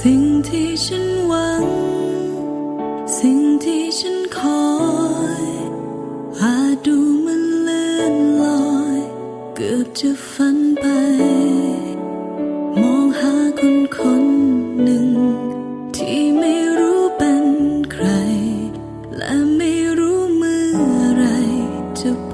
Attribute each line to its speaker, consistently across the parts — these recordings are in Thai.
Speaker 1: สิ่งที่ฉันหวัง สิ่งที่ฉันคอยอาจดูมันเลื่อนลอย เกือบจะฝันไป มองหาคนคนหนึ่ง ที่ไม่รู้เป็นใคร และไม่รู้เมื่อไรจะพ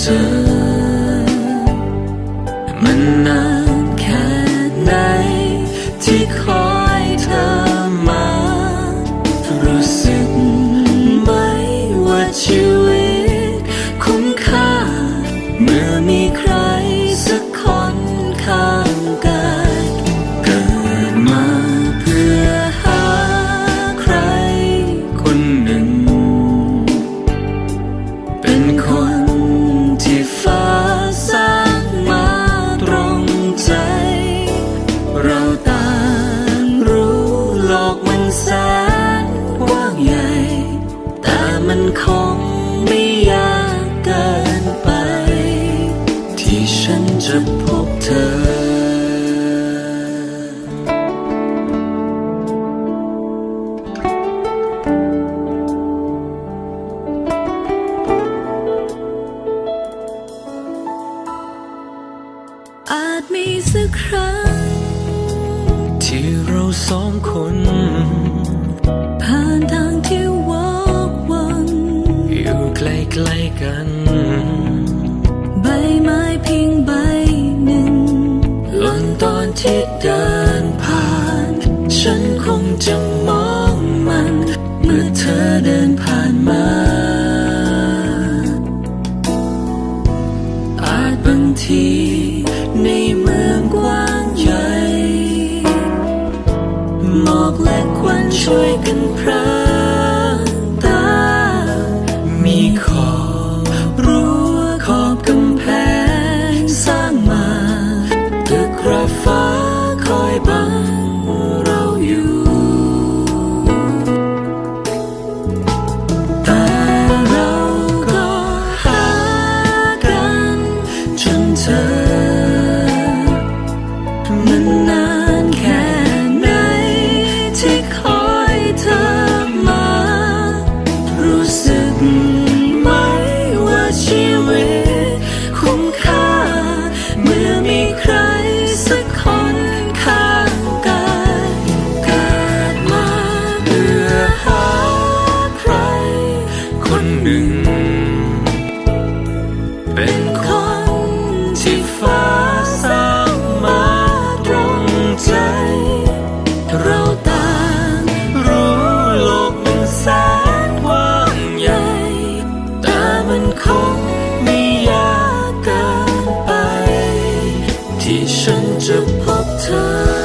Speaker 2: เธอมันนาน เราต่างรู้โลกมันแสนกว้างใหญ่ แต่มันคงไม่ยากเกินไป ที่ฉันจะพบเธอ
Speaker 1: อาจมีสักครั้ง
Speaker 2: ที่เราสองคน
Speaker 1: ผ่านทางที่วอกวัน
Speaker 2: อยู่ใกล้ๆกัน
Speaker 1: ใบไม้เพียงใบหนึ่ง
Speaker 2: หล่นตอนที่เดินผ่าน ฉันคงจะมองมัน เมื่อเธอเดินผ่านมา อาจบางที
Speaker 1: และควันช่วยกันพรางตา
Speaker 2: มีขอบรั้วขอบกำแพง
Speaker 1: สร้างมา
Speaker 2: ตึกระฟ้าคอยบังเราอยู่ แต่เราก็หากันจนเจอ
Speaker 1: มันนา หนึ่ง เป็นคนที่ฟ้าสร้างมาต
Speaker 2: รงใจ เราต่างรู้โลกมันแสนกว้างใหญ่ แต่มันคงไม่ยากเกินไป ที่ฉันจะพบเธอ